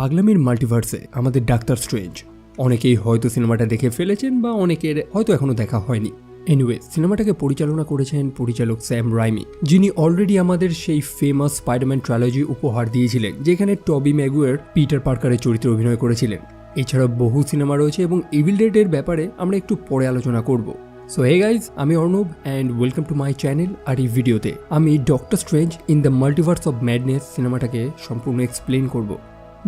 পাগলামির মাল্টিভার্সে আমাদের doctor strange. অনেকেই হয়তো সিনেমাটা দেখে ফেলেছেন বা অনেকের হয়তো এখনও দেখা হয়নি। এনিওয়ে সিনেমাটাকে পরিচালনা করেছেন পরিচালক স্যাম রাইমি, যিনি অলরেডি আমাদের সেই ফেমাস স্পাইডারম্যান ট্রালজি উপহার দিয়েছিলেন, যেখানে টবি ম্যাগুয়ার পিটার পার্কারের চরিত্রে অভিনয় করেছিলেন। এছাড়া বহু সিনেমা রয়েছে এবং ইভিল ডেটের ব্যাপারে আমরা একটু পরে আলোচনা করব। সো হে গাইজ আমি Arnab and welcome to my channel আর এই ভিডিওতে আমি Doctor Strange in the Multiverse of Madness সিনেমাটাকে সম্পূর্ণ এক্সপ্লেন করব।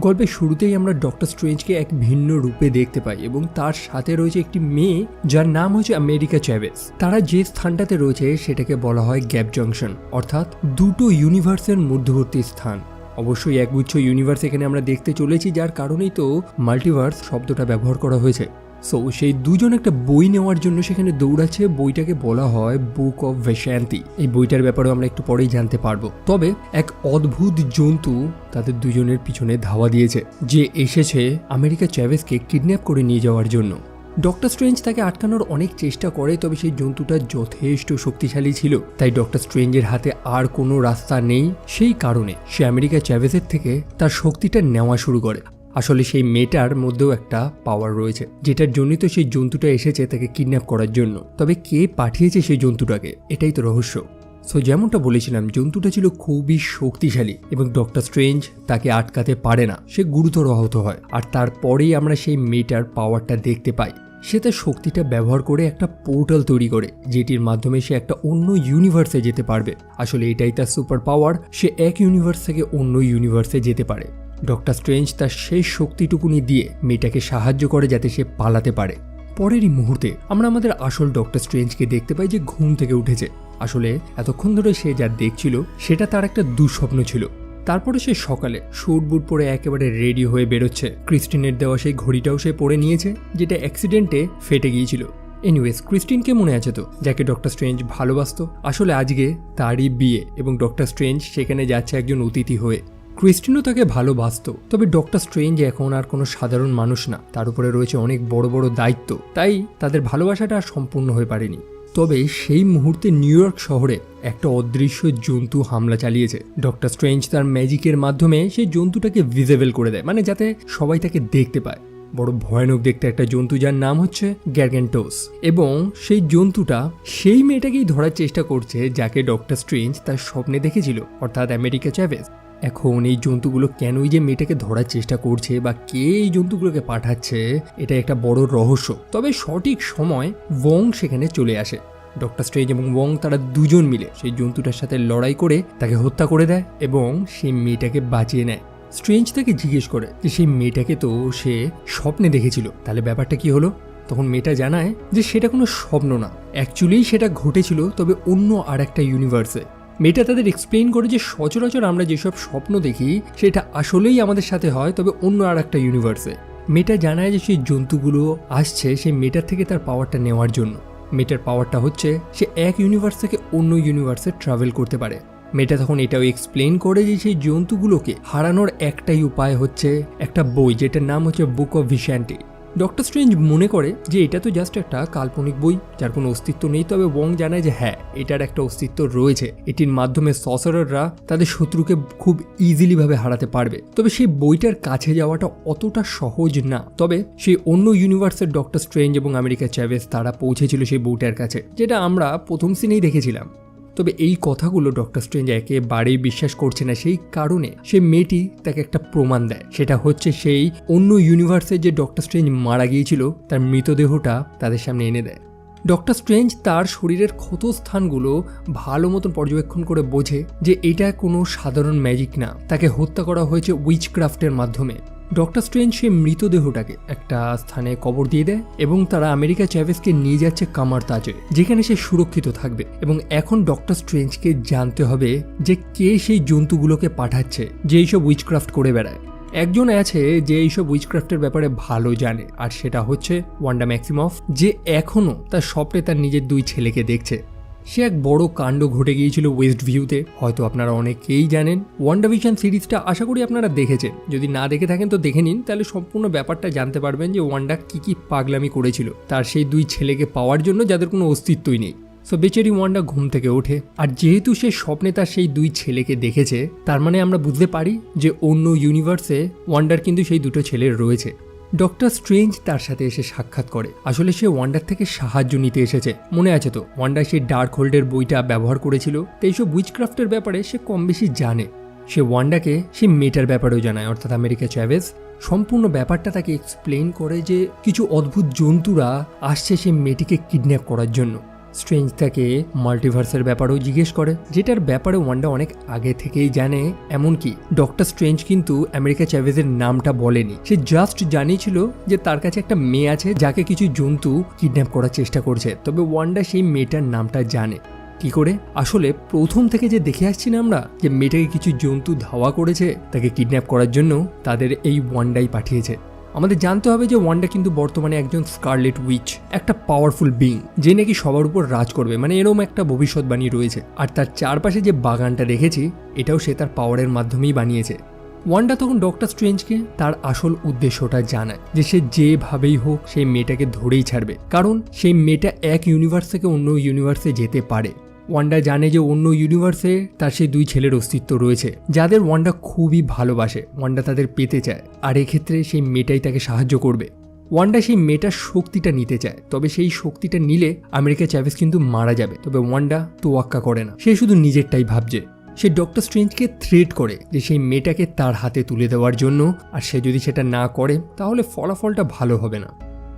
গল্পের শুরুতেই আমরা ডক্টর স্ট্রেঞ্জকে এক ভিন্ন রূপে দেখতে পাই এবং তার সাথে রয়েছে একটি মেয়ে যার নাম হচ্ছে আমেরিকা চ্যাভেস। তারা যে স্থানটাতে রয়েছে সেটাকে বলা হয় গ্যাপ জংশন, অর্থাৎ দুটো ইউনিভার্সের মধ্যবর্তী স্থান। অবশ্যই একগুচ্ছ ইউনিভার্স এখানে আমরা দেখতে চলেছি, যার কারণেই তো মাল্টিভার্স শব্দটা ব্যবহার করা হয়েছে। সো সেই দুজন একটা বই নেওয়ার জন্য সেখানে দৌড়াচ্ছে, বইটাকে বলা হয় বুক অফ ভেশান্তি এই বইটার ব্যাপারেও আমরা একটু পরেই জানতে পারব। তবে এক অদ্ভুত জন্তু তাদের দুজনের পিছনে ধাওয়া দিয়েছে, যে এসেছে আমেরিকা চ্যাভেসকে কিডন্যাপ করে নিয়ে যাওয়ার জন্য। ডক্টর স্ট্রেঞ্জ তাকে আটকানোর অনেক চেষ্টা করে, তবে সেই জন্তুটা যথেষ্ট শক্তিশালী ছিল। তাই ডক্টর স্ট্রেঞ্জের হাতে আর কোনো রাস্তা নেই। সেই কারণে সে আমেরিকা চ্যাভেসের থেকে তার শক্তিটা নেওয়া শুরু করে। আসলে সেই মেয়েটার মধ্যেও একটা পাওয়ার রয়েছে, যেটার জন্যই তো সেই জন্তুটা এসেছে তাকে কিডন্যাপ করার জন্য। তবে কে পাঠিয়েছে সেই জন্তুটাকে? এটাই তো রহস্য। সো যেমনটা বলেছিলাম, জন্তুটা ছিল খুবই শক্তিশালী এবং ডক্টর স্ট্রেঞ্জ তাকে আটকাতে পারে না। সে গুরুতর আহত হয়। আর তারপরেই আমরা সেই মেয়েটার পাওয়ারটা দেখতে পাই। সে তার শক্তিটা ব্যবহার করে একটা পোর্টাল তৈরি করে, যেটির মাধ্যমে সে একটা অন্য ইউনিভার্সে যেতে পারবে। আসলে এটাই তার সুপার পাওয়ার সে এক ইউনিভার্স থেকে অন্য ইউনিভার্সে যেতে পারে। ডক্টর স্ট্রেঞ্জ তার শেষ শক্তিটুকুনি দিয়ে মেয়েটাকে সাহায্য করে যাতে সে পালাতে পারে। পরেরই মুহূর্তে আমরা আমাদের আসল ডক্টর স্ট্রেঞ্জকে দেখতে পাই যে ঘুম থেকে উঠেছে। আসলে এতক্ষণ ধরে সে যা দেখছিল, সেটা তার একটা দুঃস্বপ্ন ছিল। তারপরে সে সকালে শুট বুট পরে একেবারে রেডি হয়ে বেরোচ্ছে। ক্রিস্টিনের দেওয়া সেই ঘড়িটাও সে পরে নিয়েছে, যেটা অ্যাক্সিডেন্টে ফেটে গিয়েছিল। এনিওয়েজ ক্রিস্টিনকে মনে আছে তো, যাকে ডক্টর স্ট্রেঞ্জ ভালোবাসতো? আসলে আজকে তারই বিয়ে এবং ডক্টর স্ট্রেঞ্জ সেখানে যাচ্ছে একজন অতিথি হয়ে। ক্রিস্টিনও তাকে ভালোবাসত, তবে ডক্টর স্ট্রেঞ্জ এখন আর কোনো সাধারণ মানুষ না। তার উপরে রয়েছে অনেক বড় বড় দায়িত্ব, তাই তাদের ভালোবাসাটা সম্পূর্ণ হয়ে পারেনি। তবে সেই মুহূর্তে নিউ ইয়র্ক শহরে একটা অদৃশ্য জন্তু হামলা চালিয়েছে। ডক্টর স্ট্রেঞ্জ তার ম্যাজিকের মাধ্যমে সেই জন্তুটাকে ভিজেবল করে দেয় মানে যাতে সবাই তাকে দেখতে পায়। বড় ভয়ানক দেখতে একটা জন্তু যার নাম হচ্ছে গ্যারগেন্টোস। এবং সেই জন্তুটা সেই মেয়েটাকেই ধরার চেষ্টা করছে, যাকে ডক্টর স্ট্রেঞ্জ তার স্বপ্নে দেখেছিল, অর্থাৎ আমেরিকা চ্যাভেজ এখন এই জন্তুগুলো কেনই যে মেয়েটাকে ধরার চেষ্টা করছে বা কে এই জন্তুগুলোকে পাঠাচ্ছে এটা একটা বড় রহস্য। তবে সঠিক সময় ওং সেখানে চলে আসে। ডক্টর স্ট্রেঞ্জ এবং ওং তারা দুজন মিলে সেই জন্তুটার সাথে লড়াই করে তাকে হত্যা করে দেয় এবং সেই মেয়েটাকে বাঁচিয়ে নেয়। স্ট্রেঞ্জ তাকে জিজ্ঞেস করে যে সেই মেয়েটাকে তো সে স্বপ্নে দেখেছিল, তাহলে ব্যাপারটা কি হলো? তখন মেয়েটা জানায় যে সেটা কোনো স্বপ্ন না। অ্যাকচুয়ালি সেটা ঘটেছিল তবে অন্য আর একটা ইউনিভার্সে। মেয়েটা তাদের এক্সপ্লেন করে যে সচরাচর আমরা যেসব স্বপ্ন দেখি, সেটা আসলেই আমাদের সাথে হয়, তবে অন্য আর একটা ইউনিভার্সে মেয়েটা জানায় যে সেই জন্তুগুলো আসছে, সেই মেয়েটার থেকে তার পাওয়ারটা নেওয়ার জন্য। মেয়েটার পাওয়ারটা হচ্ছে, সে এক ইউনিভার্স থেকে অন্য ইউনিভার্সে ট্রাভেল করতে পারে। মেয়েটা তখন এটাও এক্সপ্লেন করে যে সেই জন্তুগুলোকে হারানোর একটাই উপায় হচ্ছে একটা বই, যেটার নাম হচ্ছে Book of Vishanti Doctor Strange মনে করে যে এটা তো জাস্ট একটা কাল্পনিক বই, যার কোনো অস্তিত্ব নেই, তবে ওয়ং জানায় যে হ্যাঁ এটার একটা অস্তিত্ব রয়েছে। এটির মাধ্যমে সসাররা তাদের শত্রুকে খুব ইজিলিভাবে হারাতে পারবে। তবে সেই বইটার কাছে যাওয়াটা অতটা সহজ না। তবে সেই অন্য ইউনিভার্সের ডক্টর স্ট্রেঞ্জ এবং আমেরিকা চ্যাভেস তারা পৌঁছেছিল সেই বইটার কাছে, যেটা আমরা প্রথম সিনেই দেখেছিলাম। তবে এই কথাগুলো ডক্টর স্ট্রেঞ্জ একেবারেই বিশ্বাস করছে না সেই কারণে সে মেয়েটি তাকে একটা প্রমাণ দেয়। সেটা হচ্ছে সেই অন্য ইউনিভার্সে যে ডক্টর স্ট্রেঞ্জ মারা গিয়েছিল, তার মৃতদেহটা তাদের সামনে এনে দেয়। ডক্টর স্ট্রেঞ্জ তার শরীরের ক্ষত স্থানগুলো ভালো মতন পর্যবেক্ষণ করে বোঝে যে এটা কোনো সাধারণ ম্যাজিক না। তাকে হত্যা করা হয়েছে উইচক্রাফ্টের মাধ্যমে। ডক্টর স্ট্রেঞ্জ সে মৃতদেহটাকে একটা স্থানে কবর দিয়ে দেয় এবং তারা আমেরিকা চ্যাভেসকে নিয়ে যাচ্ছে কামার তাজে, যেখানে সে সুরক্ষিত থাকবে। এবং এখন ডক্টর স্ট্রেঞ্জকে জানতে হবে যে কে সেই জন্তুগুলোকে পাঠাচ্ছে যে এইসব উইচক্রাফট করে বেড়ায়। একজন আছে যে এইসব উইচক্রাফটের ব্যাপারে ভালো জানে, আর সেটা হচ্ছে ওয়ান্ডা ম্যাক্সিমফ যে এখনও তার স্বপ্নে তার নিজের দুই ছেলেকে দেখছে। সে এক বড় কাণ্ড ঘটে গিয়েছিল ওয়েস্ট ভিউতে হয়তো আপনারা অনেকেই জানেন। ওয়ান্ডাভিশন সিরিজটা আশা করি আপনারা দেখেছেন। যদি না দেখে থাকেন তো দেখে নিন, তাহলে সম্পূর্ণ ব্যাপারটা জানতে পারবেন যে ওয়ান্ডা কি কি পাগলামি করেছিল। তার সেই দুই ছেলেকে পাওয়ার জন্য যাদের কোনো অস্তিত্বই নেই। সো বেচারি ওয়ান্ডা ঘুম থেকে ওঠে। আর যেহেতু সে স্বপ্নে তার সেই দুই ছেলেকে দেখেছে, তার মানে আমরা বুঝতে পারি যে অন্য ইউনিভার্সে ওয়ান্ডার কিন্তু সেই দুটো ছেলের রয়েছে। ডক্টর স্ট্রেঞ্জ তার সাথে এসে সাক্ষাৎ করে। আসলে সে ওয়ান্ডার থেকে সাহায্য নিতে এসেছে। মনে আছে তো ওয়ান্ডার সেই ডার্ক হোল্ডের বইটা ব্যবহার করেছিল, তো এইসব উইচক্রাফ্টের ব্যাপারে সে কম বেশি জানে। সে ওয়ান্ডাকে সে মেটার ব্যাপারেও জানায়, অর্থাৎ আমেরিকা চ্যাভেজ সম্পূর্ণ ব্যাপারটা তাকে এক্সপ্লেন করে যে কিছু অদ্ভুত জন্তুরা আসছে সে মেয়েটিকে কিডন্যাপ করার জন্য। স্ট্রেঞ্জ তাকে মাল্টিভার্সের ব্যাপারেও জিজ্ঞেস করে, যেটার ব্যাপারে ওয়ান্ডা অনেক আগে থেকেই জানে, এমনকি ডক্টর স্ট্রেঞ্জ কিন্তু আমেরিকা চ্যাভেজের নামটা বলেনি। সে জাস্ট জানিয়েছিল যে তার কাছে একটা মেয়ে আছে, যাকে কিছু জন্তু কিডন্যাপ করার চেষ্টা করছে। তবে ওয়ান্ডা সেই মেয়েটার নামটা জানে। কি করে? আসলে প্রথম থেকে যে দেখে আসছি না আমরা, যে মেয়েটাকে কিছু জন্তু ধাওয়া করেছে, তাকে কিডন্যাপ করার জন্য তাদের এই ওয়ান্ডাই পাঠিয়েছে। আমাদের জানতে হবে যে ওয়ান্ডা কিন্তু বর্তমানে একজন স্কারলেট উইচ, একটা পাওয়ারফুল বিং, যে নাকি সবার উপর রাজ করবে মানে এরকম একটা ভবিষ্যৎবাণী রয়েছে। আর তার চারপাশে যে বাগানটা দেখেছি এটাও সে তার পাওয়ারের মাধ্যমেই বানিয়েছে। ওয়ান্ডা তখন ডক্টর স্ট্রেঞ্জকে তার আসল উদ্দেশ্যটা জানায় যে সে যেভাবেই হোক সেই মেয়েটাকে ধরেই ছাড়বে। কারণ সেই মেয়েটা এক ইউনিভার্স থেকে অন্য ইউনিভার্সে যেতে পারে। ওয়ান্ডা জানে যে অন্য ইউনিভার্সে তার সেই দুই ছেলের অস্তিত্ব রয়েছে, যাদের ওয়ান্ডা খুবই ভালোবাসে ওয়ান্ডা তাদের পেতে চায়, আর এক্ষেত্রে সেই মেয়েটাই তাকে সাহায্য করবে। ওয়ান্ডা সেই মেয়েটার শক্তিটা নিতে চায়, তবে সেই শক্তিটা নিলে আমেরিকা চ্যাভেস কিন্তু মারা যাবে, তবে ওয়ান্ডা তোয়াক্কা করে না। সে শুধু নিজেরটাই ভাবছে। সে ডক্টর স্ট্রেঞ্জকে থ্রেট করে যে সেই মেয়েটাকে তার হাতে তুলে দেওয়ার জন্য, আর সে যদি সেটা না করে, তাহলে ফলাফলটা ভালো হবে না।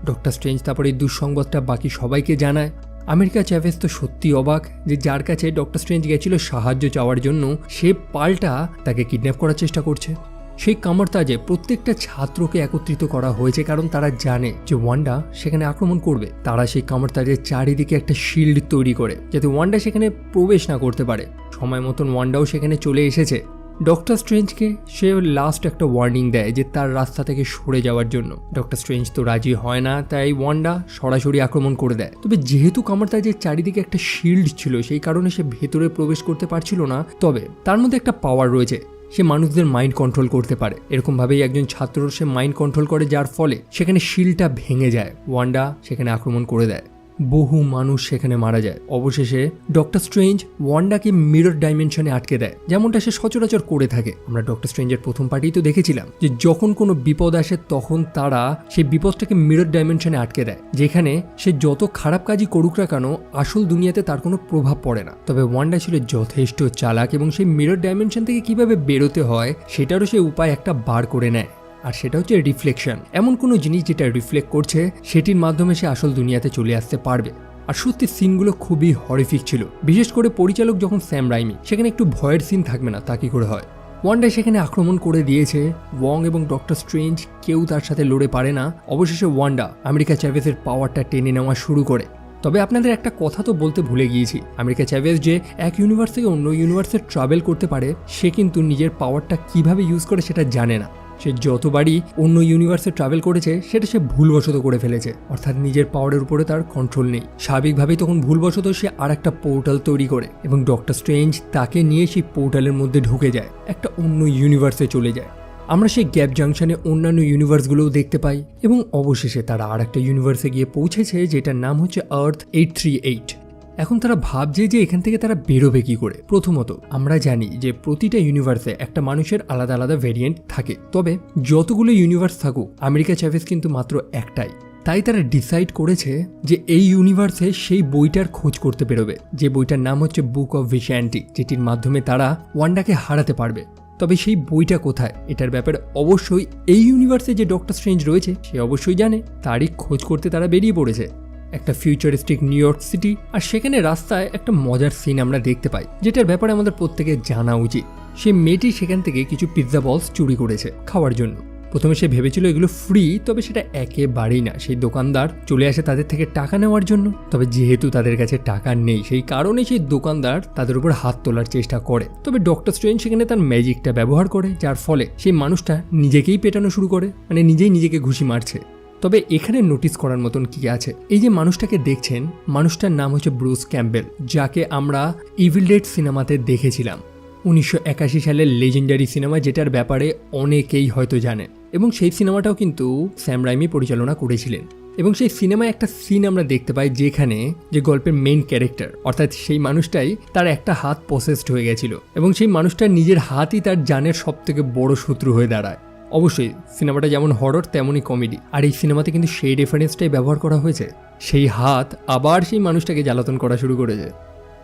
ডক্টর স্ট্রেঞ্জ তারপর এই দুঃসংবাদটা বাকি সবাইকে জানায় আমেরিকা চ্যাভেজ তো সত্যি অবাক যে যার কাছে ডক্টর স্ট্রেঞ্জ গেছিল সাহায্য চাওয়ার জন্য, সে পাল্টা তাকে কিডন্যাপ করার চেষ্টা করছে। সেই কামড়তাজে প্রত্যেকটা ছাত্রকে একত্রিত করা হয়েছে কারণ তারা জানে যে ওয়ান্ডা সেখানে আক্রমণ করবে। তারা সেই কামড়তাজের চারিদিকে একটা শিল্ড তৈরি করে, যাতে ওয়ান্ডা সেখানে প্রবেশ না করতে পারে। সময় মতন ওয়ান্ডাও সেখানে চলে এসেছে। ডক্টর স্ট্রেঞ্জকে সে লাস্ট একটা ওয়ার্নিং দেয় যে তার রাস্তা থেকে সরে যাওয়ার জন্য। ডক্টর স্ট্রেঞ্জ তো রাজি হয় না, তাই ওয়ান্ডা সরাসরি আক্রমণ করে দেয়। তবে যেহেতু কামড়তাজের চারিদিকে একটা শিল্ড ছিল, সেই কারণে সে ভেতরে প্রবেশ করতে পারছিল না, তবে তার মধ্যে একটা পাওয়ার রয়েছে। সে মানুষদের মাইন্ড কন্ট্রোল করতে পারে। এরকমভাবেই একজন ছাত্র সে মাইন্ড কন্ট্রোল করে, যার ফলে সেখানে শিলটা ভেঙে যায়। ওয়ান্ডা সেখানে আক্রমণ করে দেয়। বহু মানুষ সেখানে মারা যায়। অবশেষে ডক্টর স্ট্রেঞ্জ ওয়ান্ডাকে মিরর ডাইমেনশনে আটকে দেয়, যেমনটা সে সচরাচর করে থাকে। আমরা ডক্টর স্ট্রেঞ্জের প্রথম পার্টি তো দেখেছিলাম যে যখন কোনো বিপদ আসে, তখন তারা সেই বিপদটাকে মিরর ডাইমেনশনে আটকে দেয়, যেখানে সে যত খারাপ কাজই করুক না কেন, আসল দুনিয়াতে তার কোনো প্রভাব পড়ে না। তবে ওয়ান্ডা ছিল যথেষ্ট চালাক এবং সেই মিরর ডাইমেনশন থেকে কীভাবে বেরোতে হয়, সেটারও সে উপায় একটা বার করে নেয়। আর সেটা হচ্ছে রিফ্লেকশন এমন কোনো জিনিস যেটা রিফ্লেক্ট করছে, সেটির মাধ্যমে সে আসল দুনিয়াতে চলে আসতে পারবে। আর সত্যি সিনগুলো খুবই হরিফিক ছিল। বিশেষ করে পরিচালক যখন স্যাম রাইমি, সেখানে একটু ভয়ের সিন থাকবে না, তা কি করে হয়? ওয়ানডে সেখানে আক্রমণ করে দিয়েছে। ওয়ং এবং ডক্টর স্ট্রেঞ্জ কেউ তার সাথে লড়ে পারে না। অবশেষে ওয়ান্ডা আমেরিকা চ্যাভেসের পাওয়ারটা টেনে নেওয়া শুরু করে। তবে আপনাদের একটা কথা তো বলতে ভুলে গিয়েছি। আমেরিকা চ্যাভেস যে এক ইউনিভার্স থেকে অন্য ইউনিভার্সে ট্রাভেল করতে পারে, সে কিন্তু নিজের পাওয়ারটা কীভাবে ইউজ করে সেটা জানে না। সে যতবারই অন্য ইউনিভার্সে ট্রাভেল করেছে, সেটা সে ভুলবশত করে ফেলেছে। অর্থাৎ নিজের পাওয়ারের উপরে তার কন্ট্রোল নেই। স্বাভাবিকভাবেই তখন ভুলবশত সে আর একটা পোর্টাল তৈরি করে এবং ডক্টর স্ট্রেঞ্জ তাকে নিয়ে সেই পোর্টালের মধ্যে ঢুকে যায়, একটা অন্য ইউনিভার্সে চলে যায়। আমরা সেই গ্যাপ জাংশনে অন্যান্য ইউনিভার্সগুলোও দেখতে পাই এবং অবশেষে তারা আর একটা ইউনিভার্সে গিয়ে পৌঁছেছে, যেটার নাম হচ্ছে আর্থ এইট থ্রি এইট এখন তারা ভাবছে যে এখান থেকে তারা বেরোবে কি করে। প্রথমত, আমরা জানি যে প্রতিটা ইউনিভার্সে একটা মানুষের আলাদা আলাদা ভেরিয়েন্ট থাকে। তবে যতগুলো ইউনিভার্স থাকুক, আমেরিকা চ্যাভেস কিন্তু মাত্র একটাই। তাই তারা ডিসাইড করেছে যে এই ইউনিভার্সে সেই বইটার খোঁজ করতে বেরোবে। যে বইটার নাম হচ্ছে বুক অফ ভিশান্টি যেটির মাধ্যমে তারা ওয়ান্ডাকে হারাতে পারবে। তবে সেই বইটা কোথায়? এটার ব্যাপারে অবশ্যই এই ইউনিভার্সে যে ডক্টর স্ট্রেঞ্জ রয়েছে, সে অবশ্যই জানে। তারই খোঁজ করতে তারা বেরিয়ে পড়েছে। একটা ফিউচারিস্টিক নিউ ইয়র্ক সিটি আর সেখানে রাস্তায় একটা মজার সিন আমরা দেখতে পাই, যেটার ব্যাপারে আমাদের প্রত্যেকে জানা উচিত। সে মেয়েটি সেখান থেকে কিছু পিৎজা বলস চুরি করেছে খাওয়ার জন্য। প্রথমে সে ভেবেছিল এগুলো ফ্রি তবে সেটা একেবারেই না। সেই দোকানদার চলে আসে তাদের থেকে টাকা নেওয়ার জন্য। তবে যেহেতু তাদের কাছে টাকা নেই, সেই কারণে সেই দোকানদার তাদের উপর হাত তোলার চেষ্টা করে। তবে ডক্টর স্ট্রেন সেখানে তার ম্যাজিকটা ব্যবহার করে, যার ফলে সেই মানুষটা নিজেকেই পেটানো শুরু করে মানে নিজেই নিজেকে ঘুষি মারছে। তবে এখানে নোটিস করার মতন কি আছে? এই যে মানুষটাকে দেখছেন, মানুষটার নাম হচ্ছে ব্রুস ক্যাম্বেল যাকে আমরা ইভিল ডেড সিনেমাতে দেখেছিলাম। উনিশশো একাশি সালের লেজেন্ডারি সিনেমা যেটার ব্যাপারে অনেকেই হয়তো জানেন। এবং সেই সিনেমাটাও কিন্তু স্যাম রাইমি পরিচালনা করেছিলেন। এবং সেই সিনেমায় একটা সিন আমরা দেখতে পাই যেখানে যে গল্পের মেইন ক্যারেক্টার অর্থাৎ সেই মানুষটাই তার একটা হাত প্রসেসড হয়ে গেছিল। এবং সেই মানুষটার নিজের হাতই তার জানের সব থেকে বড় শত্রু হয়ে দাঁড়ায়। অবশ্যই, সিনেমাটা যেমন হরর তেমনই কমেডি আর এই সিনেমাতে কিন্তু সেই রেফারেন্সটাই ব্যবহার করা হয়েছে। সেই হাত আবার সেই মানুষটাকে জ্বালাতন করা শুরু করেছে।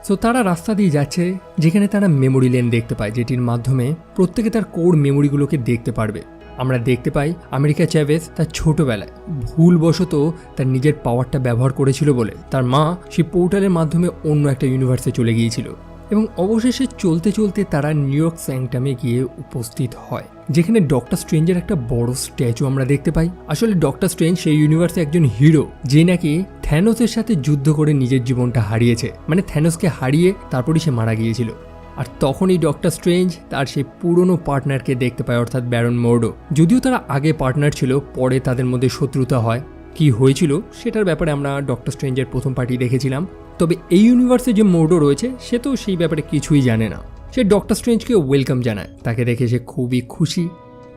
সো তারা রাস্তা দিয়ে যাচ্ছে, যেখানে তারা মেমোরি লেন দেখতে পায়, যেটির মাধ্যমে প্রত্যেকে তার কোর মেমোরিগুলোকে দেখতে পারবে। আমরা দেখতে পাই আমেরিকা চ্যাভেজ তার ছোটোবেলায়। ভুলবশত তার নিজের পাওয়ারটা ব্যবহার করেছিল বলে। তার মা সেই পোর্টালের মাধ্যমে অন্য একটা ইউনিভার্সে চলে গিয়েছিল। এবং অবশেষে চলতে চলতে তারা নিউ ইয়র্ক স্যাংটামে গিয়ে উপস্থিত হয়, যেখানে ডক্টর স্ট্রেঞ্জের একটা বড় স্ট্যাচু আমরা দেখতে পাই। আসলে ডক্টর স্ট্রেঞ্জ সেই ইউনিভার্সে একজন হিরো যে নাকি থ্যানোসের সাথে যুদ্ধ করে নিজের জীবনটা হারিয়েছে। মানে থ্যানোসকে হারিয়ে তারপরই সে মারা গিয়েছিল। আর তখনই ডক্টর স্ট্রেঞ্জ তার সেই পুরনো পার্টনারকে দেখতে পায়, অর্থাৎ ব্যারন মোর্ডো যদিও তারা আগে পার্টনার ছিল, পরে তাদের মধ্যে শত্রুতা হয়। কি হয়েছিল, সেটার ব্যাপারে আমরা ডক্টর স্ট্রেঞ্জের প্রথম পার্টি দেখেছিলাম। তবে এই ইউনিভার্সে যে মোর্ডো রয়েছে, সে তো সেই ব্যাপারে কিছুই জানে না। সে ডক্টর স্ট্রেঞ্জকে ওয়েলকাম জানায়। তাকে দেখে সে খুবই খুশি।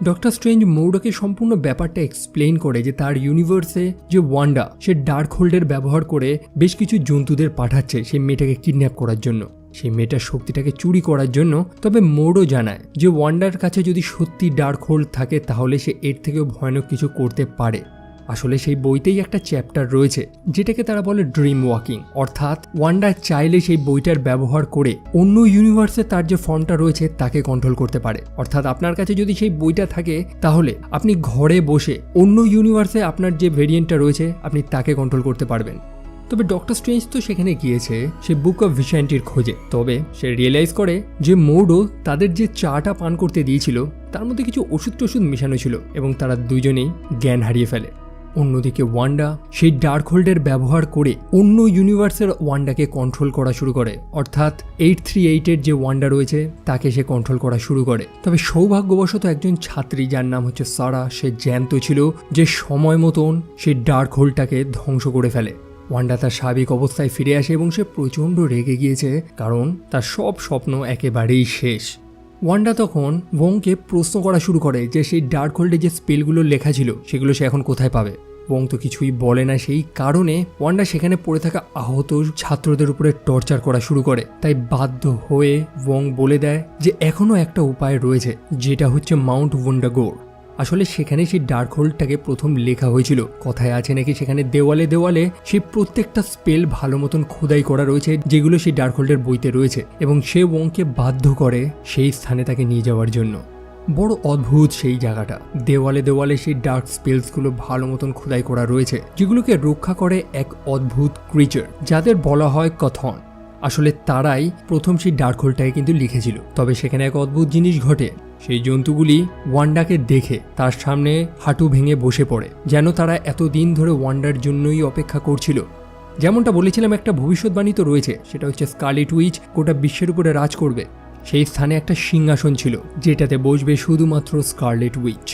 ডক্টর স্ট্রেঞ্জ মৌডকে সম্পূর্ণ ব্যাপারটা এক্সপ্লেইন করে যে তার ইউনিভার্সে যে ওয়ান্ডা সে ডার্ক হোল্ডের ব্যবহার করে বেশ কিছু জন্তুদের পাঠাচ্ছে সেই মেয়েটাকে কিডন্যাপ করার জন্য। সেই মেয়েটার শক্তিটাকে চুরি করার জন্য তবে মোডও জানায় যে ওয়ান্ডার কাছে যদি সত্যি ডার্ক হোল্ড থাকে, তাহলে সে এর থেকেও ভয়ানক কিছু করতে পারে। আসলে সেই বইতেই একটা চ্যাপ্টার রয়েছে, যেটাকে তারা বলে ড্রিম ওয়াকিং। অর্থাৎ ওয়ান্ডার চাইলে সেই বইটার ব্যবহার করে অন্য ইউনিভার্সে তার যে ফর্মটা রয়েছে তাকে কন্ট্রোল করতে পারে। অর্থাৎ আপনার কাছে যদি সেই বইটা থাকে, তাহলে আপনি ঘরে বসে অন্য ইউনিভার্সে আপনার যে ভেরিয়েন্টটা রয়েছে, আপনি তাকে কন্ট্রোল করতে পারবেন। তবে ডক্টর স্ট্রেঞ্জ তো সেখানে গিয়েছে, সে বুক অফ ভিশান্টির খোঁজে। তবে সে রিয়েলাইজ করে যে মোডও তাদের যে চাটা পান করতে দিয়েছিল, তার মধ্যে কিছু ওষুধ টষুধ মেশানো ছিল এবং তারা দুজনেই জ্ঞান হারিয়ে ফেলে। অন্যদিকে ওয়ান্ডা সেই ডার্ক হোল্ডের ব্যবহার করে অন্য ইউনিভার্সের ওয়ান্ডাকে কন্ট্রোল করা শুরু করে। অর্থাৎ এইট থ্রি এইটের যে ওয়ান্ডা রয়েছে, তাকে সে কন্ট্রোল করা শুরু করে। তবে সৌভাগ্যবশত একজন ছাত্রী যার নাম হচ্ছে সারা, সে জ্যান্ত ছিল, যে সময় মতন সেই ডার্ক হোল্ডটাকে ধ্বংস করে ফেলে। ওয়ান্ডা তার স্বাভাবিক অবস্থায় ফিরে আসে এবং সে প্রচণ্ড রেগে গিয়েছে, কারণ তার সব স্বপ্ন একেবারেই শেষ। ওয়ান্ডা তখন ওংকে প্রশ্ন করা শুরু করে যে সেই ডার্ক হোল্ডে যে স্পেলগুলো লেখা ছিল, সেগুলো সে এখন কোথায় পাবে? ওং তো কিছুই বলে না সেই কারণে ওয়ান্ডা সেখানে পড়ে থাকা আহত ছাত্রদের উপরে টর্চার করা শুরু করে। তাই বাধ্য হয়ে ওং বলে দেয় যে এখনও একটা উপায় রয়েছে, যেটা হচ্ছে মাউন্ট ওয়ান্ডাগোর আসলে সেখানে সেই ডার্ক হোল্ডটাকে প্রথম লেখা হয়েছিল। কথায় আছে নাকি সেখানে দেওয়ালে দেওয়ালে সেই প্রত্যেকটা স্পেল ভালো মতন খোদাই করা রয়েছে, যেগুলো সেই ডার্ক হোল্ডের বইতে রয়েছে এবং সে ওংকে বাধ্য করে সেই স্থানে তাকে নিয়ে যাওয়ার জন্য। বড় অদ্ভুত সেই জায়গাটা। দেওয়ালে দেওয়ালে সেই ডার্ক স্পেলসগুলো ভালো মতন খোদাই করা রয়েছে, যেগুলোকে রক্ষা করে এক অদ্ভুত ক্রিচার যাদের বলা হয় কথন। আসলে তারাই প্রথম সেই ডার্ক হোলটাকে কিন্তু লিখেছিল, তবে সেখানে এক অদ্ভুত জিনিস ঘটে। সেই জন্তুগুলি ওয়ান্ডাকে দেখে তার সামনে হাঁটু ভেঙে বসে পড়ে, যেন তারা এতদিন ধরে ওয়ান্ডার জন্যই অপেক্ষা করছিল। যেমনটা বলেছিলাম, একটা ভবিষ্যৎবাণী তো রয়েছে, সেটা হচ্ছে স্কারলেট উইচ গোটা বিশ্বের উপরে রাজ করবে। সেই স্থানে একটা সিংহাসন ছিল, যেটাতে বসবে শুধুমাত্র স্কারলেট উইচ।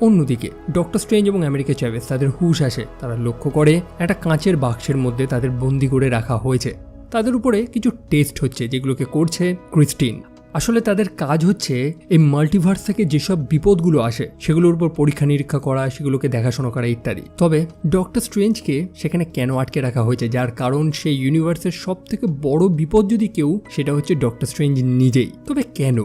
অন্যদিকে, ডক্টর স্ট্রেঞ্জ এবং আমেরিকা চ্যাভেজ তাদের হুশ আসে, তারা লক্ষ্য করে একটা কাঁচের বাক্সের মধ্যে তাদের বন্দি করে রাখা হয়েছে। তাদের উপরে কিছু টেস্ট হচ্ছে, যেগুলোকে করছে ক্রিস্টিন। আসলে তাদের কাজ হচ্ছে এই মাল্টিভার্স থেকে যেসব বিপদগুলো আসে, সেগুলোর উপর পরীক্ষা নিরীক্ষা করা, সেগুলোকে দেখাশোনা করা ইত্যাদি। তবে ডক্টর স্ট্রেঞ্জকে সেখানে কেন আটকে রাখা হয়েছে, যার কারণ সেই ইউনিভার্সের সব থেকে বড় বিপদ যদি কেউ, সেটা হচ্ছে ডক্টর স্ট্রেঞ্জ নিজেই। তবে কেন?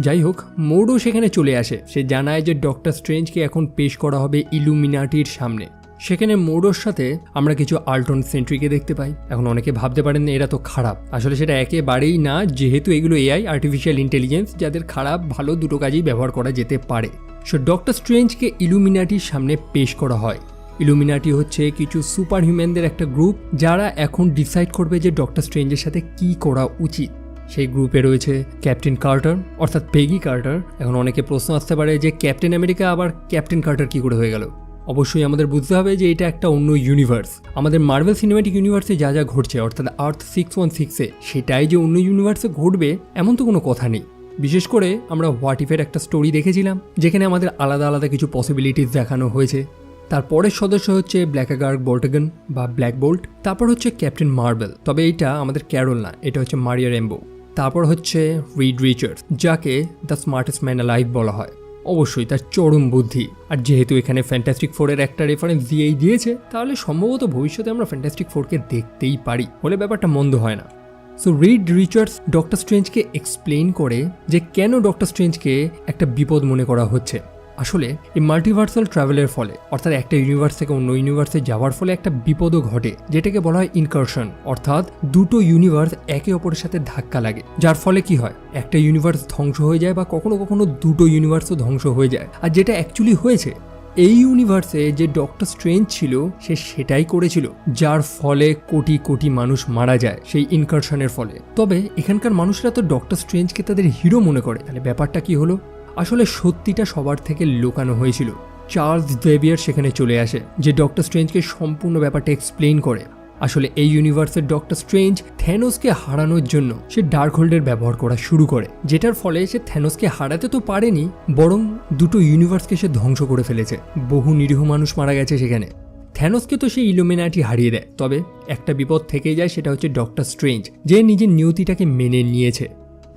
যাই হোক মোডও সেখানে চলে আসে। সে জানায় যে ডক্টর স্ট্রেঞ্জকে এখন পেশ করা হবে ইলুমিনাটির সামনে। সেখানে মোডোর সাথে আমরা কিছু আল্টন সেন্ট্রিকে দেখতে পাই। এখন অনেকে ভাবতে পারেন এরা তো খারাপ। আসলে সেটা একেবারেই না, যেহেতু এগুলো এআই আর্টিফিশিয়াল ইন্টেলিজেন্স যাদের খারাপ, ভালো দুটো কাজেই ব্যবহার করা যেতে পারে। সো ডক্টর স্ট্রেঞ্জকে ইলুমিনাটির সামনে পেশ করা হয়। ইলুমিনাটি হচ্ছে কিছু সুপার হিউম্যানদের একটা গ্রুপ যারা এখন ডিসাইড করবে যে ডক্টর স্ট্রেঞ্জের সাথে কি করা উচিত। সেই গ্রুপে রয়েছে ক্যাপ্টেন কার্টার অর্থাৎ পেগি কার্টার এখন অনেকে প্রশ্ন আসতে পারে যে ক্যাপ্টেন আমেরিকা আবার ক্যাপ্টেন কার্টার কি করে হয়ে গেল? অবশ্যই আমাদের বুঝতে হবে যে এটা একটা অন্য ইউনিভার্স আমাদের মার্বেল সিনেমাটিক ইউনিভার্সে যা যা ঘটছে, অর্থাৎ আর্থ সিক্স ওয়ান সিক্সে সেটাই যে অন্য ইউনিভার্সে ঘটবে, এমন তো কোনো কথা নেই। বিশেষ করে আমরা হোয়াট ইফের একটা স্টোরি দেখেছিলাম, যেখানে আমাদের আলাদা আলাদা কিছু পসিবিলিটিস দেখানো হয়েছে। তারপরের সদস্য হচ্ছে ব্ল্যাক ব্ল্যাকাগার্গ বোল্টেগন বা ব্ল্যাক বোল্ট তারপর হচ্ছে ক্যাপ্টেন মার্বেল তবে এইটা আমাদের ক্যারল না, এটা হচ্ছে মারিয়া রেম্বো তারপর হচ্ছে রিড রিচার্ডস যাকে দ্য স্মার্টেস্ট ম্যান লাইফ বলা হয়। অবশ্যই তার চরম বুদ্ধি। আর যেহেতু এখানে ফ্যান্টাস্টিক ফোরের একটা রেফারেন্স দিয়েই দিয়েছে, তাহলে সম্ভবত ভবিষ্যতে আমরা ফ্যান্টাস্টিক ফোরকে দেখতেই পারি হলে ব্যাপারটা মন্দ হয় না। সো রিড রিচার্ডস ডক্টর স্ট্রেঞ্জকে এক্সপ্লেন করে যে কেন ডক্টর স্ট্রেঞ্জকে একটা বিপদ মনে করা হচ্ছে। আসলে এই মাল্টিভার্সাল ট্রাভেলের ফলে, অর্থাৎ একটা ইউনিভার্স থেকে অন্য ইউনিভার্সে যাওয়ার ফলে একটা বিপদও ঘটে, যেটাকে বলা হয় ইনকারশন অর্থাৎ দুটো ইউনিভার্স একে অপরের সাথে ধাক্কা লাগে। যার ফলে কি হয়? একটা ইউনিভার্স ধ্বংস হয়ে যায় বা কখনো কখনো দুটো ইউনিভার্সও ধ্বংস হয়ে যায়। আর যেটা অ্যাকচুয়ালি হয়েছে, এই ইউনিভার্সে যে ডক্টর স্ট্রেঞ্জ ছিল, সে সেটাই করেছিল, যার ফলে কোটি কোটি মানুষ মারা যায় সেই ইনকারশনের ফলে। তবে এখানকার মানুষরা তো ডক্টর স্ট্রেঞ্জকে তাদের হিরো মনে করে। তাহলে ব্যাপারটা কি হলো? আসলে সত্যিটা সবার থেকে লুকানো হয়েছিল। চার্লস জেভিয়ার সেখানে চলে আসে, যে ডক্টর স্ট্রেঞ্জকে সম্পূর্ণ ব্যাপারটা এক্সপ্লেইন করে। আসলে এই ইউনিভার্সের ডক্টর স্ট্রেঞ্জ থ্যানোসকে হারানোর জন্য সে ডার্ক হোল্ডের ব্যবহার করা শুরু করে, যেটার ফলে সে থ্যানোসকে হারাতে তো পারেনি, বরং দুটো ইউনিভার্সকে সে ধ্বংস করে ফেলেছে। বহু নিরীহ মানুষ মারা গেছে সেখানে। থ্যানোসকে তো সেই ইলুমিনাটি হারিয়ে দেয়, তবে একটা বিপদ থেকেই যায় সেটা হচ্ছে ডক্টর স্ট্রেঞ্জ, যে নিজের নিয়তিটাকে মেনে নিয়েছে।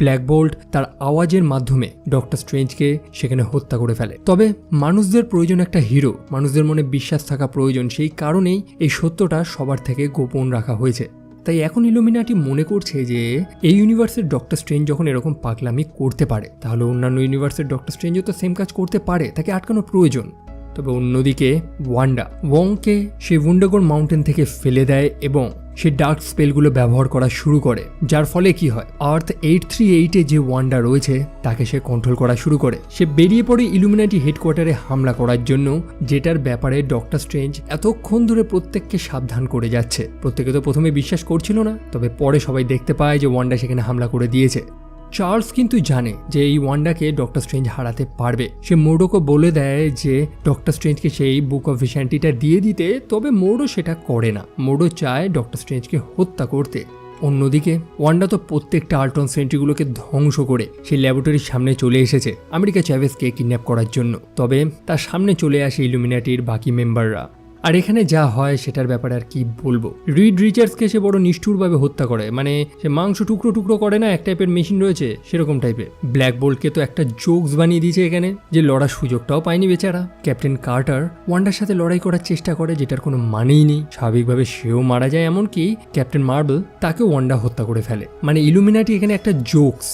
ব্ল্যাক বোল্ট তার আওয়াজের মাধ্যমে ডক্টর স্ট্রেঞ্জকে সেখানে হত্যা করে ফেলে। তবে মানুষদের প্রয়োজন একটা হিরো মানুষদের মনে বিশ্বাস থাকা প্রয়োজন, সেই কারণেই এই সত্যটা সবার থেকে গোপন রাখা হয়েছে। তাই এখন ইলুমিনাটি মনে করছে যে এই ইউনিভার্সের ডক্টর স্ট্রেঞ্জ যখন এরকম পাগলামি করতে পারে, তাহলে অন্যান্য ইউনিভার্সের ডক্টর স্ট্রেঞ্জও তো সেম কাজ করতে পারে, তাকে আটকানো প্রয়োজন। তবে অন্যদিকে ওয়ান্ডা ওয়ংকে সেই উন্ডাগোর মাউন্টেন থেকে ফেলে দেয় এবং সে ডার্ক স্পেলগুলো ব্যবহার করা শুরু করে, যার ফলে কি হয়, আর্থ এইট থ্রি এইটে যে ওয়ান্ডা রয়েছে, তাকে সে কন্ট্রোল করা শুরু করে। সে বেরিয়ে পড়ে ইলুমিনাটি হেডকোয়ার্টারে হামলা করার জন্য, যেটার ব্যাপারে ডক্টর স্ট্রেঞ্জ এতক্ষণ ধরে প্রত্যেককে সাবধান করে যাচ্ছে। প্রত্যেকে তো প্রথমে বিশ্বাস করছিল না, তবে পরে সবাই দেখতে পায় যে ওয়ান্ডা সেখানে হামলা করে দিয়েছে। চার্লস কিন্তু জানে যে এই ওয়ান্ডাকে ডক্টর স্ট্রেঞ্জ হারাতে পারবে। সে মোডোকে বলে দেয় যে, ডক্টর স্ট্রেঞ্জকে সেই বুক অফ ভিশান্টিটা দিয়ে দিতে, তবে মোডো সেটা করে না। মোডো চায় ডক্টর স্ট্রেঞ্জকে হত্যা করতে। অন্যদিকে, ওয়ান্ডা তো প্রত্যেকটা আল্টন সেন্ট্রিগুলোকে ধ্বংস করে সেই ল্যাবরেটরির সামনে চলে এসেছে, আমেরিকা চ্যাভেসকে কিডন্যাপ করার জন্য। তবে তার সামনে চলে আসে ইলুমিনাটির বাকি মেম্বাররা। আর এখানে যা হয় সেটার ব্যাপারে আর কি বলব? রিড রিচার্ডসকে সে বড় নিষ্ঠুরভাবে হত্যা করে। মানে সে মাংস টুকরো টুকরো করে না, এক টাইপের মেশিন রয়েছে, সেরকম টাইপের ব্ল্যাক বোল্টকে তো একটা জোকস বানিয়ে দিয়েছে এখানে, যে লড়ার সুযোগটাও পায়নি বেচারা। ক্যাপ্টেন কার্টার ওয়ান্ডার সাথে লড়াই করার চেষ্টা করে, যেটার কোনো মানেই নেই। স্বাভাবিকভাবে সেও মারা যায়, এমনকি ক্যাপ্টেন মার্বেল তাকে ওয়ান্ডা হত্যা করে ফেলে। মানে ইলুমিনাটি এখানে একটা জোকস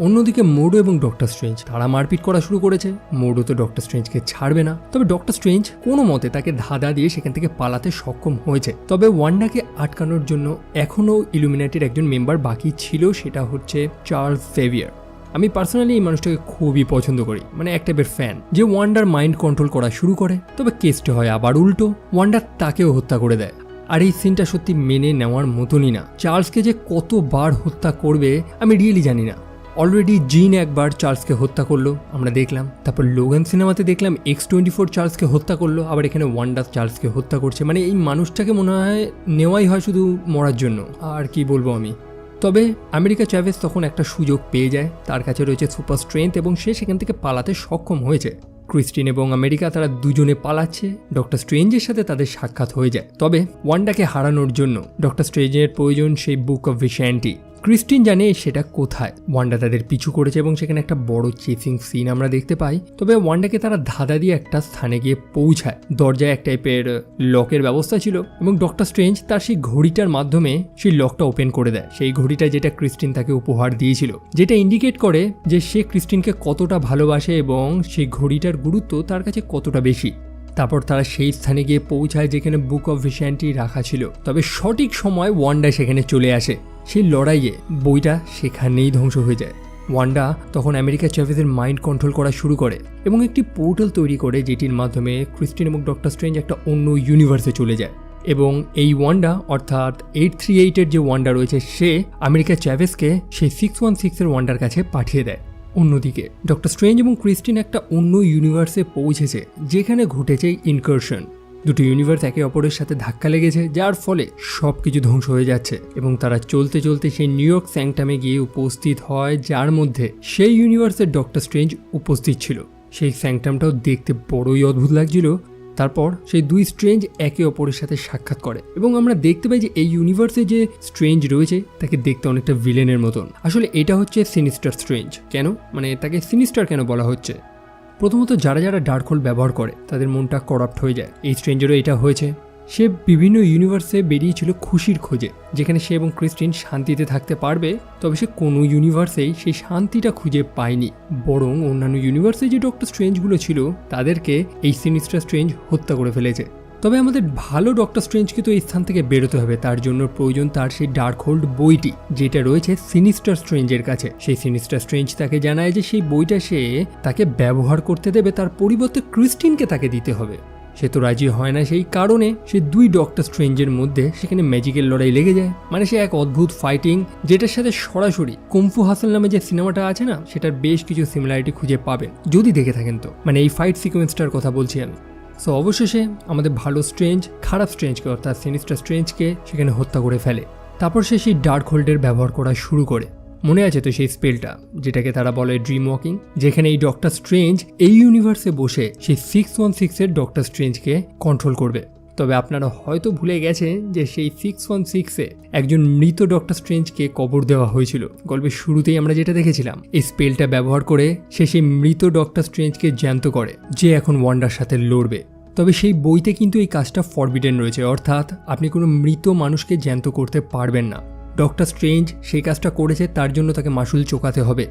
অন্যদিকে মোডো এবং ডক্টর স্ট্রেঞ্জ। তারা মারপিট করা শুরু করেছে। মোডো তো ডক্টর স্ট্রেঞ্জকে ছাড়বে না। তবে ডক্টর স্ট্রেঞ্জ কোনো মতে তাকে ধাঁধা দিয়ে সেখান থেকে পালাতে সক্ষম হয়েছে। তবে ওয়ান্ডাকে আটকানোর জন্য এখনও ইলুমিনাটির একজন মেম্বার বাকি ছিল, সেটা হচ্ছে চার্লস সেভিয়ার। আমি পার্সোনালি এই মানুষটাকে খুবই পছন্দ করি। মানে এক টাইপের ফ্যান। যে ওয়ান্ডার মাইন্ড কন্ট্রোল করা শুরু করে, তবে কেসটা হয় আবার উল্টো। ওয়ান্ডার তাকেও হত্যা করে দেয়। আর এই সিনটা সত্যি মেনে নেওয়ার মতনই না। চার্লসকে যে কতবার হত্যা করবে, আমি রিয়েলি জানি না। অলরেডি জিন একবার চার্লসকে হত্যা করল, আমরা দেখলাম। তারপর লোগান সিনেমাতে দেখলাম এক্স টোয়েন্টি ফোর চার্লসকে হত্যা করল, আবার এখানে ওয়ান্ডার চার্লসকে হত্যা করছে। মানে এই মানুষটাকে মনে হয় নেওয়াই হয় শুধু মরার জন্য, আর কি বলব আমি। তবে আমেরিকা চ্যাভেস তখন একটা সুযোগ পেয়ে যায়। তার কাছে রয়েছে সুপার স্ট্রেংথ এবং সে সেখান থেকে পালাতে সক্ষম হয়েছে। ক্রিস্টিন এবং আমেরিকা তারা দুজনে পালাচ্ছে ডক্টর স্ট্রেঞ্জের সাথে তাদের সাক্ষাৎ হয়ে যায়। তবে ওয়ান্ডাকে হারানোর জন্য ডক্টর স্ট্রেঞ্জের প্রয়োজন সেই বুক অফ ভিশান্টি ক্রিস্টিন জানে সেটা কোথায়। ওয়ান্ডা তাদের পিছু করেছে এবং সেখানে একটা বড় চেসিং সিন আমরা দেখতে পাই। তবে ওয়ান্ডাকে তারা ধাঁধা দিয়ে একটা স্থানে গিয়ে পৌঁছায়। দরজায় এক টাইপের লকের ব্যবস্থা ছিল এবং ডক্টর স্ট্রেঞ্জ তার সেই ঘড়িটার মাধ্যমে সেই লকটা ওপেন করে দেয়। সেই ঘড়িটা যেটা ক্রিস্টিন তাকে উপহার দিয়েছিল। যেটা ইন্ডিকেট করে যে সে ক্রিস্টিনকে কতটা ভালোবাসে এবং সেই ঘড়িটার গুরুত্ব তার কাছে কতটা বেশি। তারপর তারা সেই স্থানে গিয়ে পৌঁছায় যেখানে বুক অফ ভিশান্টি রাখা ছিল। তবে সঠিক সময় ওয়ান্ডা সেখানে চলে আসে। সেই লড়াইয়ে বইটা সেখানেই ধ্বংস হয়ে যায়। ওয়ান্ডা তখন আমেরিকা চ্যাভেজের মাইন্ড কন্ট্রোল করা শুরু করে এবং একটি পোর্টাল তৈরি করে যেটির মাধ্যমে ক্রিস্টিন এবং ডক্টর স্ট্রেঞ্জ একটা অন্য ইউনিভার্সে চলে যায়। এবং এই ওয়ান্ডা অর্থাৎ এইট থ্রি এইটের যে ওয়ান্ডা রয়েছে, সে আমেরিকা চ্যাভেজকে সেই সিক্স ওয়ান সিক্সের ওয়ান্ডার কাছে পাঠিয়ে দেয়। অন্যদিকে, ডক্টর স্ট্রেঞ্জ এবং ক্রিস্টিন একটা অন্য ইউনিভার্সে পৌঁছেছে, যেখানে ঘটেছে ইনকারশন। দুটি ইউনিভার্স একে অপরের সাথে ধাক্কা লেগেছে, যার ফলে সব কিছু ধ্বংস হয়ে যাচ্ছে এবং তারা চলতে চলতে সেই নিউ ইয়র্ক স্যাংটামে গিয়ে উপস্থিত হয়, যার মধ্যে সেই ইউনিভার্সের ডক্টর স্ট্রেঞ্জ উপস্থিত ছিল। সেই স্যাংটামটাও দেখতে বড়ই অদ্ভুত লাগছিল। তারপর সেই দুই স্ট্রেঞ্জ একে অপরের সাথে সাক্ষাৎ করে। এবং আমরা দেখতে পাই যে এই ইউনিভার্সে যে স্ট্রেঞ্জ রয়েছে, তাকে দেখতে অনেকটা ভিলেনের মতন। আসলে এটা হচ্ছে সিনিস্টার স্ট্রেঞ্জ। কেন? মানে তাকে সিনিস্টার কেন বলা হচ্ছে? প্রথমত যারা যারা ডার্ক হোল ব্যবহার করে, তাদের মনটা করাপ্ট হয়ে যায়। এই স্ট্রেঞ্জেরও এটা হয়েছে। সে বিভিন্ন ইউনিভার্সে বেরিয়েছিল খুশির খোঁজে, যেখানে সে এবং ক্রিস্টিন শান্তিতে থাকতে পারবে, তবে সে কোনো ইউনিভার্সেই সেই শান্তিটা খুঁজে পায়নি। বরং অন্যান্য ইউনিভার্সে যে ডক্টর স্ট্রেঞ্জগুলো ছিল, তাদেরকে এই সিনিস্টার স্ট্রেঞ্জ হত্যা করে ফেলেছে। তবে আমাদের ভালো ডক্টর স্ট্রেঞ্জকে তো এই স্থান থেকে বেরোতে হবে, তার জন্য প্রয়োজন তার সেই ডার্ক হোল্ড বইটি, যেটা রয়েছে সিনিস্টার স্ট্রেঞ্জের কাছে। সেই সিনিস্টার স্ট্রেঞ্জ তাকে জানায় যে সেই বইটা সে তাকে ব্যবহার করতে দেবে, তার পরিবর্তে ক্রিস্টিনকে তাকে দিতে হবে। সে তো রাজি হয় না। সেই কারণে সে দুই ডক্টর স্ট্রেঞ্জের মধ্যে সেখানে ম্যাজিকের লড়াই লেগে যায়। মানে সে এক অদ্ভুত ফাইটিং যেটার সাথে সরাসরি কুমফু হাসল নামে যে সিনেমাটা আছে না, সেটার বেশ কিছু সিমিলারিটি খুঁজে পাবেন, যদি দেখে থাকেন তো। মানে এই ফাইট সিকোয়েন্সটার কথা বলছি আমি। সো অবশেষে আমাদের ভালো স্ট্রেঞ্জ খারাপ স্ট্রেঞ্জকে অর্থাৎ সিনিস্টার স্ট্রেঞ্জকে সেখানে হত্যা করে ফেলে। তারপর সে সেই ডার্ক হোল্ডের ব্যবহার করা শুরু করে। মনে আছে তো সেই স্পেলটা যেটাকে তারা বলে ড্রিম ওয়াকিং যেখানে এই ডক্টর স্ট্রেঞ্জ এই ইউনিভার্সে বসে সেই সিক্স ওয়ান সিক্সের ডক্টর স্ট্রেঞ্জকে কন্ট্রোল করবে। তবে আপনারা হয়তো ভুলে গেছেন যে সেই সিক্স ওয়ান সিক্সে একজন মৃত ডক্টর স্ট্রেঞ্জকে কবর দেওয়া হয়েছিল। গল্পের শুরুতেই আমরা যেটা দেখেছিলাম, এই স্পেলটা ব্যবহার করে সে সেই মৃত ডক্টর স্ট্রেঞ্জকে জ্যান্ত করে, যে এখন ওয়ান্ডার সাথে লড়বে। তবে সেই বইতে কিন্তু এই কাজটা ফরবিডেন রয়েছে, অর্থাৎ আপনি কোনো মৃত মানুষকে জ্যান্ত করতে পারবেন না। ডক্টর স্ট্রেঞ্জ সেই কাজটা করেছে, তার জন্য তাকে মাসুল চোকাতে হবে।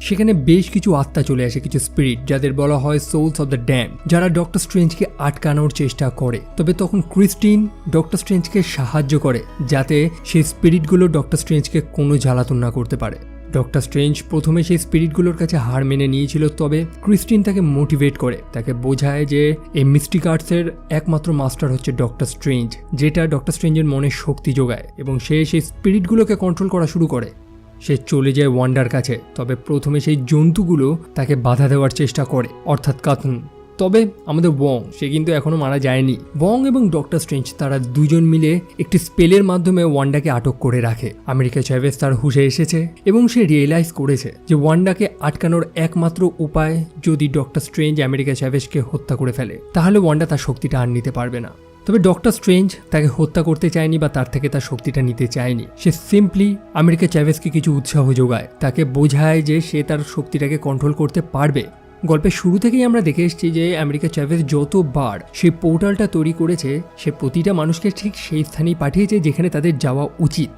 সেখানে বেশ কিছু আত্মা চলে আসে, কিছু স্পিরিট যাদের বলা হয় সোলস অব দ্য ড্যাম যারা ডক্টর স্ট্রেঞ্জকে আটকানোর চেষ্টা করে। তবে তখন ক্রিস্টিন ডক্টর স্ট্রেঞ্জকে সাহায্য করে, যাতে সেই স্পিরিটগুলো ডক্টর স্ট্রেঞ্জকে কোনো জ্বালাতন না করতে পারে। ডক্টর স্ট্রেঞ্জ প্রথমে সেই স্পিরিটগুলোর কাছে হার মেনে নিয়েছিল, তবে ক্রিস্টিন তাকে মোটিভেট করে। তাকে বোঝায় যে এই মিস্টিক আর্টসের একমাত্র মাস্টার হচ্ছে ডক্টর স্ট্রেঞ্জ, যেটা ডক্টর স্ট্রেঞ্জের মনে শক্তি যোগায় এবং সে সেই স্পিরিটগুলোকে কন্ট্রোল করা শুরু করে। সে চলে যায় ওয়ান্ডার কাছে, তবে প্রথমে সেই জন্তুগুলো তাকে বাধা দেওয়ার চেষ্টা করে, অর্থাৎ কাতুন। তবে আমাদের ওয়ং, সে কিন্তু এখনও মারা যায়নি। ওয়ং এবং ডক্টর স্ট্রেঞ্জ তারা দুজন মিলে একটি স্পেলের মাধ্যমে ওয়ান্ডাকে আটক করে রাখে। আমেরিকা চ্যাভেজ তার হুশে এসেছে এবং সে রিয়েলাইজ করেছে যে ওয়ান্ডাকে আটকানোর একমাত্র উপায় যদি ডক্টর স্ট্রেঞ্জ আমেরিকা চ্যাভেজকে হত্যা করে ফেলে, তাহলে ওয়ান্ডা তার শক্তিটা আর নিতে পারবে না। তবে ডক্টর স্ট্রেঞ্জ তাকে হত্যা করতে চায়নি বা তার থেকে তার শক্তিটা নিতে চায়নি। সে সিম্পলি আমেরিকা চ্যাভেসকে কিছু উৎসাহ যোগায়। তাকে বোঝায় যে সে তার শক্তিটাকে কন্ট্রোল করতে পারবে। গল্পের শুরু থেকেই আমরা দেখে এসেছি যে আমেরিকা চ্যাভেজ যতবার সেই পোর্টালটা তৈরি করেছে, সে প্রতিটা মানুষকে ঠিক সেই স্থানেই পাঠিয়েছে যেখানে তাদের যাওয়া উচিত।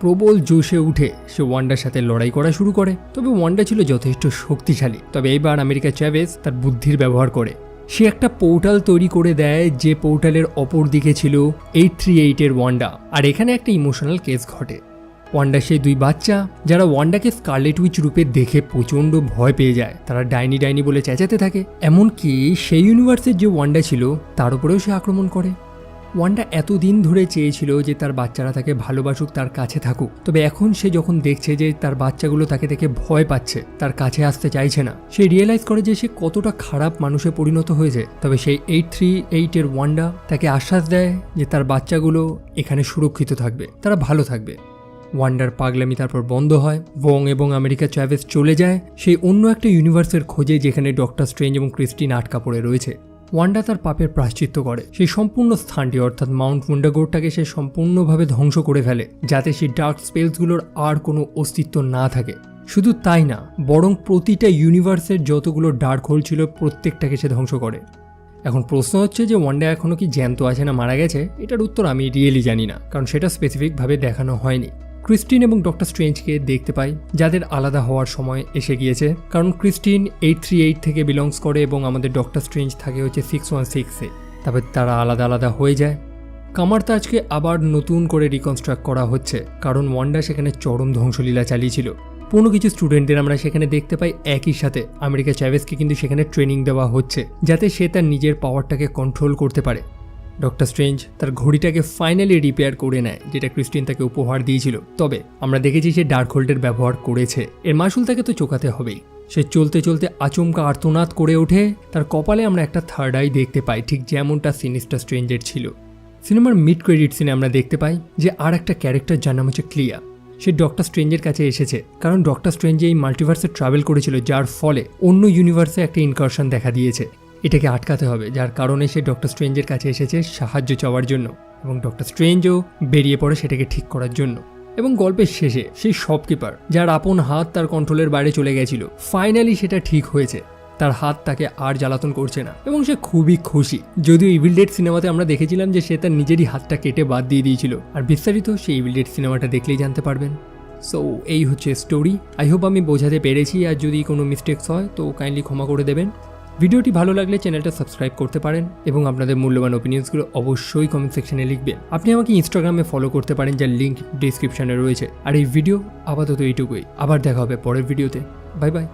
প্রবল জোশে উঠে সে ওয়ান্ডার সাথে লড়াই করা শুরু করে। তবে ওয়ান্ডা ছিল যথেষ্ট শক্তিশালী। তবে এইবার আমেরিকা চ্যাভেজ তার বুদ্ধির ব্যবহার করে। সে একটা পোর্টাল তৈরি করে দেয় যে পোর্টালের অপর দিকে ছিল এইট থ্রি এইটের ওয়ান্ডা। আর এখানে একটা ইমোশনাল কেস ঘটে। ওয়ান্ডা সেই দুই বাচ্চা, যারা ওয়ান্ডাকে স্কারলেট উইচ রূপে দেখে প্রচণ্ড ভয় পেয়ে যায়। তারা ডাইনি ডাইনি বলে চেঁচাতে থাকে। এমনকি সেই ইউনিভার্সের যে ওয়ান্ডা ছিল, তার উপরেও সে আক্রমণ করে। ওয়ান্ডা এতদিন ধরে চেয়েছিল যে তার বাচ্চারা তাকে ভালোবাসুক, তার কাছে থাকুক। তবে এখন সে যখন দেখছে যে তার বাচ্চাগুলো তাকে দেখে ভয় পাচ্ছে, তার কাছে আসতে চাইছে না, সে রিয়েলাইজ করে যে সে কতটা খারাপ মানুষে পরিণত হয়েছে। তবে সেই এইট থ্রি এইটের ওয়ান্ডা তাকে আশ্বাস দেয় যে তার বাচ্চাগুলো এখানে সুরক্ষিত থাকবে, তারা ভালো থাকবে। ওয়ান্ডার পাগলামি তারপর বন্ধ হয় বং এবং আমেরিকা চ্যাভেজ চলে যায় সেই অন্য একটা ইউনিভার্সের খোঁজে যেখানে ডক্টর স্ট্রেঞ্জ এবং ক্রিস্টিন আটকা পড়ে রয়েছে। ওয়ান্ডা তার পাপের প্রাশ্চিত্য করে। সেই সম্পূর্ণ স্থানটি, অর্থাৎ মাউন্ট মুন্ডাগোরটাকে সে সম্পূর্ণভাবে ধ্বংস করে ফেলে, যাতে সেই ডার্ক স্পেলসগুলোর আর কোনো অস্তিত্ব না থাকে। শুধু তাই না, বরং প্রতিটা ইউনিভার্সের যতগুলো ডার্ক হোল ছিল প্রত্যেকটাকে সে ধ্বংস করে। এখন প্রশ্ন হচ্ছে যে ওয়ানডে এখনও কি জ্যান্ত আছে না মারা গেছে? এটার উত্তর আমি রিয়েলি জানি না, কারণ সেটা স্পেসিফিকভাবে দেখানো হয়নি। ক্রিস্টিন এবং ডক্টর স্ট্রেঞ্জকে দেখতে পাই, যাদের আলাদা হওয়ার সময় এসে গিয়েছে। কারণ ক্রিস্টিন এইট থ্রি এইট থেকে বিলংস করে এবং আমাদের ডক্টর স্ট্রেঞ্জ থাকে হচ্ছে সিক্স ওয়ান সিক্সে তারপর তারা আলাদা আলাদা হয়ে যায়। কামার তাজকে আবার নতুন করে রিকনস্ট্রাক্ট করা হচ্ছে, কারণ ওয়ান্ডা সেখানে চরম ধ্বংসলীলা চালিয়েছিল। কোনো কিছু স্টুডেন্টদের আমরা সেখানে দেখতে পাই একই সাথে। আমেরিকা চ্যাভেসকে কিন্তু সেখানে ট্রেনিং দেওয়া হচ্ছে, যাতে সে তার নিজের পাওয়ারটাকে কন্ট্রোল করতে পারে। ডক্টর স্ট্রেঞ্জ তার ঘড়িটাকে ফাইনালি রিপেয়ার করে নেয়, যেটা ক্রিস্টিন তাকে উপহার দিয়েছিল। তবে আমরা দেখেছি সে ডার্ক হোল্ডের ব্যবহার করেছে। এর মাসুল তাকে তো চোকাতে হবেই। সে চলতে চলতে আচমকা আর্তনাদ করে ওঠে। তার কপালে আমরা একটা থার্ড আই দেখতে পাই, ঠিক যেমনটা সিনিস্টার স্ট্রেঞ্জের ছিল। সিনেমার মিড ক্রেডিট সিনে আমরা দেখতে পাই যে আর একটা ক্যারেক্টার যার নাম হচ্ছে ক্লিয়া সে ডক্টর স্ট্রেঞ্জের কাছে এসেছে, কারণ ডক্টর স্ট্রেঞ্জে এই মাল্টিভার্সে ট্রাভেল করেছিল, যার ফলে অন্য ইউনিভার্সে একটা ইনকারশন দেখা দিয়েছে। এটাকে আটকাতে হবে, যার কারণে সে ডক্টর স্ট্রেঞ্জের কাছে এসেছে সাহায্য চাওয়ার জন্য এবং ডক্টর স্ট্রেঞ্জও বেরিয়ে পড়ে সেটাকে ঠিক করার জন্য। এবং গল্পের শেষে সেই শপকিপার যার আপন হাত তার কন্ট্রোলের বাইরে চলে গেছিল ফাইনালি সেটা ঠিক হয়েছে। তার হাত তাকে আর জ্বালাতন করছে না এবং সে খুবই খুশি। যদিও ইভিল ডেড সিনেমাতে আমরা দেখেছিলাম যে সে তার নিজেরই হাতটা কেটে বাদ দিয়ে দিয়েছিল। আর বিস্তারিত সেই ইভিল ডেড সিনেমাটা দেখলেই জানতে পারবেন। সো এই হচ্ছে স্টোরি আই হোপ আমি বোঝাতে পেরেছি, আর যদি কোনো মিস্টেক্স হয়, তো কাইন্ডলি ক্ষমা করে দেবেন। ভিডিওটি ভালো লাগলে চ্যানেলটা সাবস্ক্রাইব করতে পারেন এবং আপনাদের মূল্যবান ওপিনিয়ন্সগুলো অবশ্যই কমেন্ট সেকশনে লিখবেন। আপনি আমাকে ইনস্টাগ্রামে ফলো করতে পারেন যার লিঙ্ক ডিসক্রিপশানে রয়েছে। আর এই ভিডিও আপাতত এইটুকুই। আবার দেখা হবে পরের ভিডিওতে বাই বাই